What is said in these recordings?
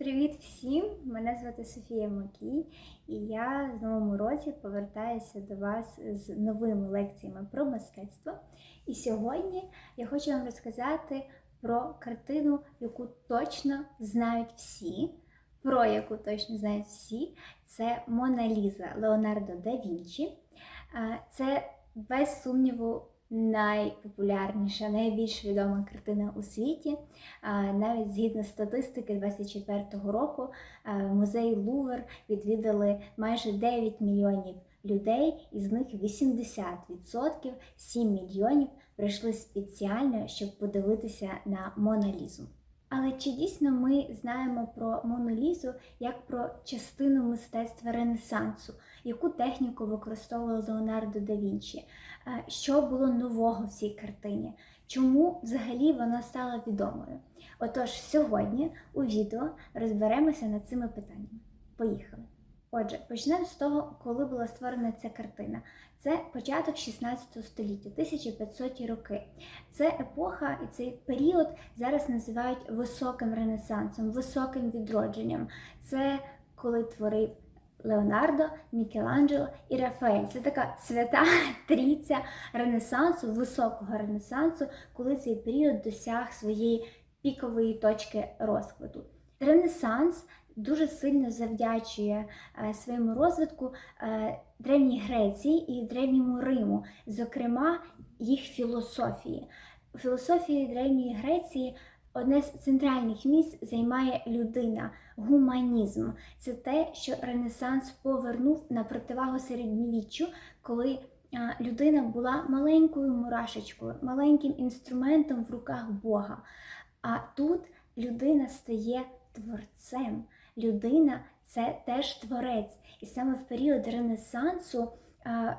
Привіт всім! Мене звати Софія Макій, і я в новому році повертаюся до вас з новими лекціями про мистецтво. І сьогодні я хочу вам розказати про картину, яку точно знають всі, про яку точно знають всі. Це Мона Ліза Леонардо да Вінчі. Це без сумніву найпопулярніша, найбільш відома картина у світі. Навіть згідно статистики 24-го року музей Лувр відвідали майже 9 мільйонів людей, із них 80%, 7 мільйонів прийшли спеціально, щоб подивитися на Мона Лізу. Але чи дійсно ми знаємо про Монолізу як про частину мистецтва Ренесансу, яку техніку використовував Леонардо да Вінчі? Е, Що було нового в цій картині? Чому взагалі вона стала відомою? Отож, сьогодні у відео розберемося над цими питаннями. Поїхали! Отже, почнемо з того, коли була створена ця картина. Це початок 16 століття, 1500 роки. Це епоха і цей період зараз називають високим ренесансом, високим відродженням. Це коли творив Леонардо, Мікеланджело і Рафаель. Це така свята трійця Ренесансу, високого Ренесансу, коли цей період досяг своєї пікової точки розквіту. Ренесанс дуже сильно завдячує е, своєму розвитку е, Древній Греції і Древньому Риму, зокрема їх філософії. У філософії Древньої Греції одне з центральних місць займає людина, гуманізм. Це те, що Ренесанс повернув на противагу середньовіччю, коли е, людина була маленькою мурашечкою, маленьким інструментом в руках Бога. А тут людина стає творцем. Людина це теж творець. І саме в період Ренесансу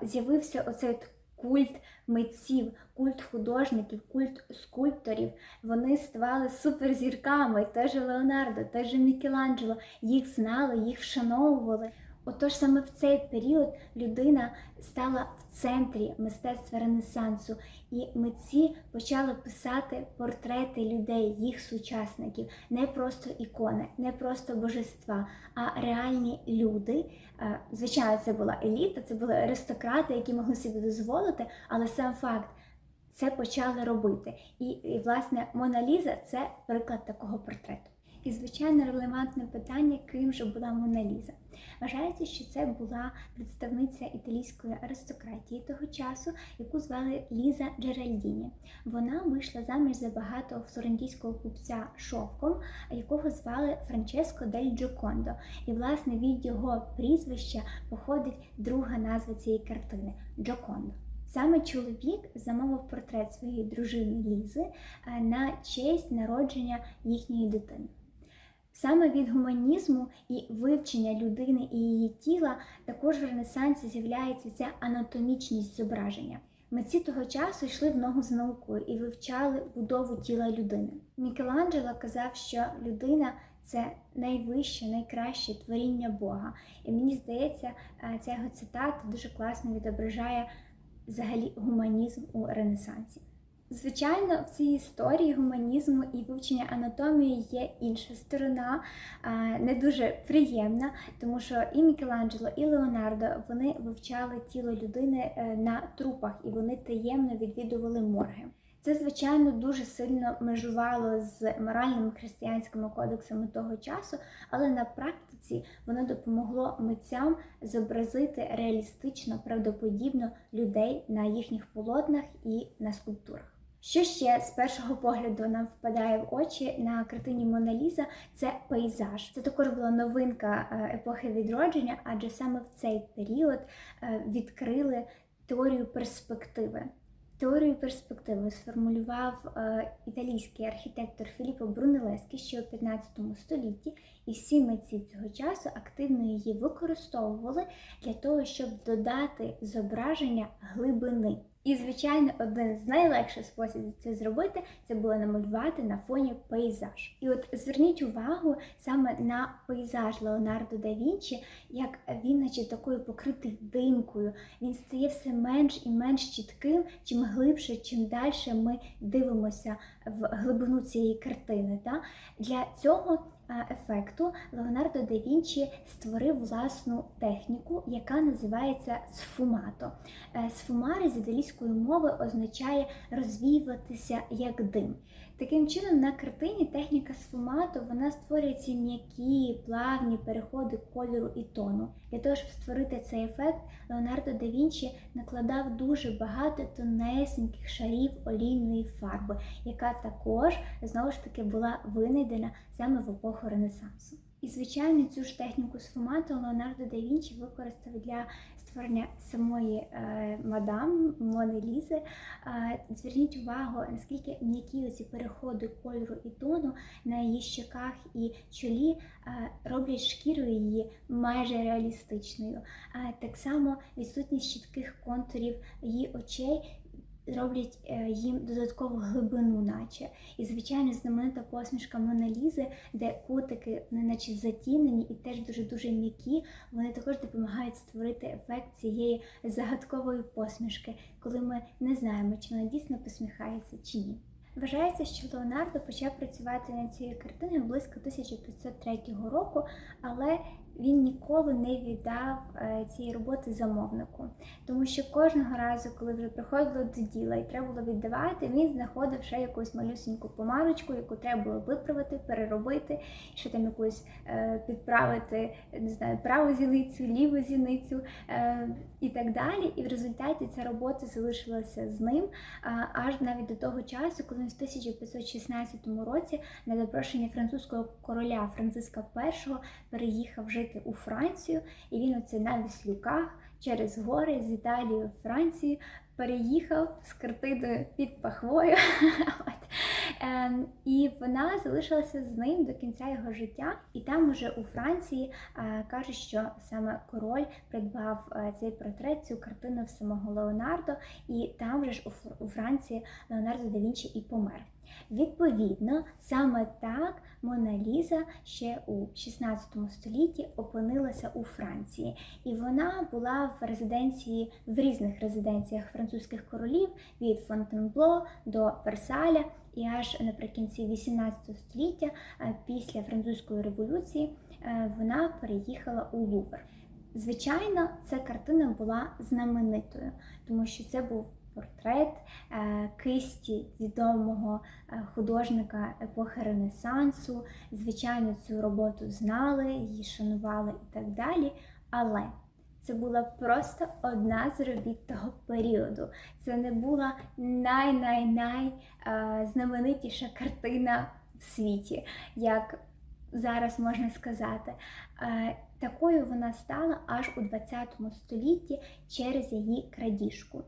з'явився оцей культ митців, культ художників, культ скульпторів. Вони ставали суперзірками, теж Леонардо, теж Мікеланджело. Їх знали, їх вшановували. Отож, саме в цей період людина стала в центрі мистецтва Ренесансу, і митці почали писати портрети людей, їх сучасників, не просто ікони, не просто божества, а реальні люди. Е, Звичайно, це була еліта, це були аристократи, які могли собі дозволити, але сам факт. Це почали робити. І, і власне, Мона Ліза це приклад такого портрету. І, звичайно, релевантне питання, ким же була Мона Ліза. Вважається, що це була представниця італійської аристократії того часу, яку звали Ліза Джеральдіні. Вона вийшла заміж за багатого флорентійського купця шовком, якого звали Франческо дель Джокондо. І, власне, від його прізвища походить друга назва цієї картини Джокондо. Саме чоловік замовив портрет своєї дружини Лізи е, на честь народження їхньої дитини. Саме від гуманізму і вивчення людини і її тіла також в Ренесансі з'являється ця анатомічність зображення. Митці того часу йшли в ногу з наукою і вивчали будову тіла людини. Мікеланджело казав, що людина це найвище, найкраще творіння Бога. І мені здається, е, ця його цитата дуже класно відображає взагалі гуманізм у Ренесансі. Звичайно, в цій історії гуманізму і вивчення анатомії є інша сторона, не дуже приємна, тому що і Мікеланджело, і Леонардо вони вивчали тіло людини е, на трупах і вони таємно відвідували морги. Це, звичайно, дуже сильно межувало з моральними християнськими кодексами того часу, але на практиці воно допомогло митцям зобразити реалістично, правдоподібно людей на їхніх полотнах і на скульптурах. Що ще з першого погляду нам впадає в очі на картині Мона Ліза це пейзаж. Це також була новинка е, епохи відродження, адже саме в цей період е, відкрили теорію перспективи. Теорію перспективи сформулював е, італійський архітектор Філіппо Брунелески ще у 15 столітті, і всі митці цього часу активно її використовували для того, щоб додати зображення глибини. І, звичайно, один з найлегших способів це зробити це було намалювати на фоні пейзаж. І от зверніть увагу саме на пейзаж Леонардо да Вінчі, як він, наче такою покритий димкою, він стає все менш і менш чітким, чим глибше, чим далі ми дивимося в глибину цієї картини. Та? Для цього ефекту Леонардо да Вінчі створив власну техніку, яка називається сфумато. Е, Сфумари з італійської мови означає розвіюватися як дим. Таким чином, на картині техніка сфумато вона створює ці м'які, плавні переходи кольору і тону. Для того, щоб створити цей ефект, Леонардо да Вінчі накладав дуже багато тонесеньких шарів олійної фарби, яка також знову ж таки була винайдена саме в епоху Ренесансу. І, звичайно, цю ж техніку сфумату Леонардо да Вінчі використав для створення самої е, мадам Мони Лізи. Е, зверніть увагу, наскільки м'які оці переходи кольору і тону на її щоках і чолі е, роблять шкіру її майже реалістичною. Е, так само відсутність чітких контурів її очей роблять е, їм додаткову глибину, наче. І, звичайно, знаменита посмішка Мона Лізи, де кутики, не наче затінені і теж дуже-дуже м'які, вони також допомагають створити ефект цієї загадкової посмішки, коли ми не знаємо, чи вона дійсно посміхається чи ні. Вважається, що Леонардо почав працювати над цією картиною близько 1503 року, але він ніколи не віддав е, цієї роботи замовнику, тому що кожного разу, коли вже приходило до діла і треба було віддавати, він знаходив ще якусь малюсеньку помарочку, яку треба було виправити, переробити, ще там якусь е, підправити, не знаю, праву зіницю, ліву зіницю е, і так далі. І в результаті ця робота залишилася з ним аж навіть до того часу, коли він в 1516 році на запрошення французького короля Франциска І переїхав жити у Францію, і він оце на віслюках через гори з Італії в Францію переїхав з картиною під пахвою. Ем, І вона залишилася з ним до кінця його життя. І там уже у Франції е, каже, що саме король придбав е, цей портрет, цю картину в самого Леонардо, і там же ж у Франції Леонардо да Вінчі і помер. Відповідно, саме так Мона Ліза ще у 16 столітті опинилася у Франції, і вона була в резиденції в різних резиденціях французьких королів від Фонтенбло до Версаля. І аж наприкінці 18 століття, е, після французької революції, е, вона переїхала у Лувр. Звичайно, ця картина була знаменитою, тому що це був портрет е, кисті відомого е, художника епохи Ренесансу. Звичайно, цю роботу знали, її шанували і так далі. Але це була просто одна з робіт того періоду. Це не була най-най-най е, знаменитіша картина в світі, як зараз можна сказати. Такою вона стала аж у 20 столітті через її крадіжку.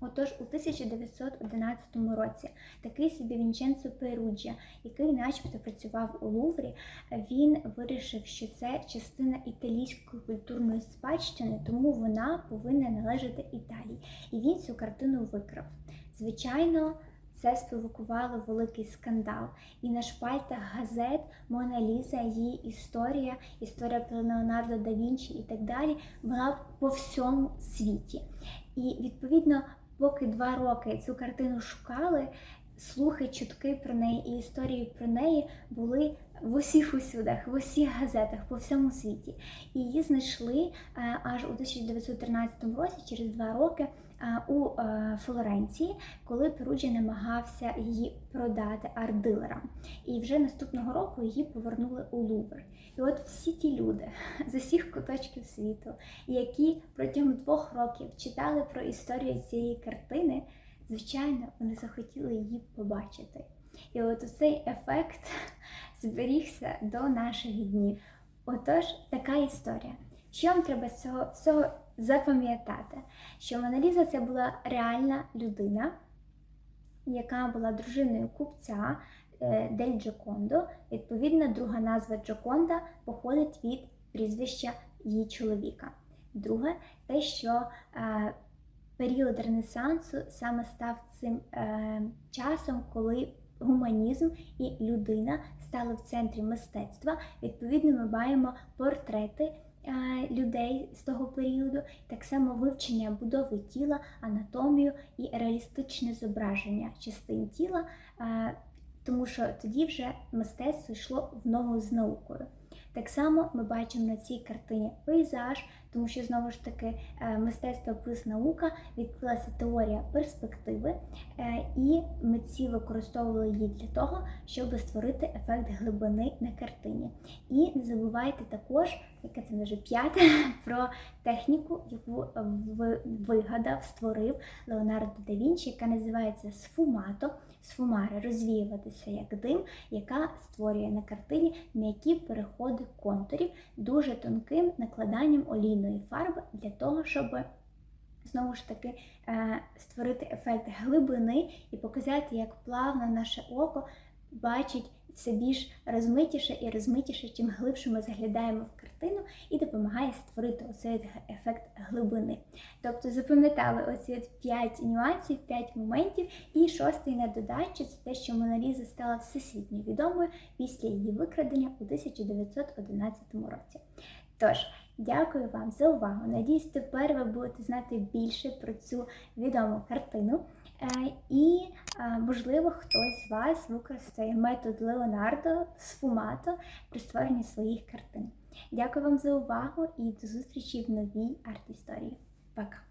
Отож, у 1911 році такий собі Вінченцо Перуджа, який начебто працював у Луврі, він вирішив, що це частина італійської культурної спадщини, тому вона повинна належати Італії. І він цю картину викрав. Звичайно, це спровокувало великий скандал. І на шпальтах газет Мона Ліза, її історія, історія про Леонардо да Вінчі і так далі була по всьому світі. І відповідно, поки два роки цю картину шукали, слухи, чутки про неї і історії про неї були в усіх усюдах, в усіх газетах по всьому світі. І її знайшли е, аж у 1913 році, через два роки, у е, Флоренції, коли Перуджа намагався її продати арт-дилерам. І вже наступного року її повернули у Лувр. І от всі ті люди з усіх куточків світу, які протягом двох років читали про історію цієї картини, звичайно, вони захотіли її побачити. І от цей ефект зберігся до наших днів. Отож, така історія. Що вам треба з цього всього запам'ятати? Що Мона Ліза це була реальна людина, яка була дружиною купця е, Дель Джокондо. Відповідно, друга назва Джоконда походить від прізвища її чоловіка. Друге, те, що е, період Ренесансу саме став цим е, часом, коли гуманізм і людина стали в центрі мистецтва. Відповідно, ми маємо портрети людей з того періоду, так само вивчення будови тіла, анатомію і реалістичне зображення частин тіла. тому що тоді вже мистецтво йшло в ногу з наукою. Так само ми бачимо на цій картині пейзаж, тому що знову ж таки е, мистецтво плюс наука відкрилася теорія перспективи, е, і митці використовували її для того, щоб створити ефект глибини на картині. І не забувайте також, яке це вже п'яте, про техніку, яку вигадав, створив Леонардо да Вінчі, яка називається сфумато. Сфумари розвіюватися як дим, яка створює на картині м'які переходи контурів дуже тонким накладанням олійної фарби для того, щоб знову ж таки е, створити ефект глибини і показати, як плавно наше око бачить все більш розмитіше і розмитіше, чим глибше ми заглядаємо в картину, і допомагає створити оцей ефект глибини. Тобто запам'ятали оці 5 нюансів, 5 моментів. І шостий на додачу це те, що Мона Ліза стала всесвітньо відомою після її викрадення у 1911 році. Тож, дякую вам за увагу. Надіюсь, тепер ви будете знати більше про цю відому картину. Е, І, е, можливо, хтось з вас використає метод Леонардо сфумато при створенні своїх картин. Дякую вам за увагу і до зустрічі в новій арт-історії. Пока!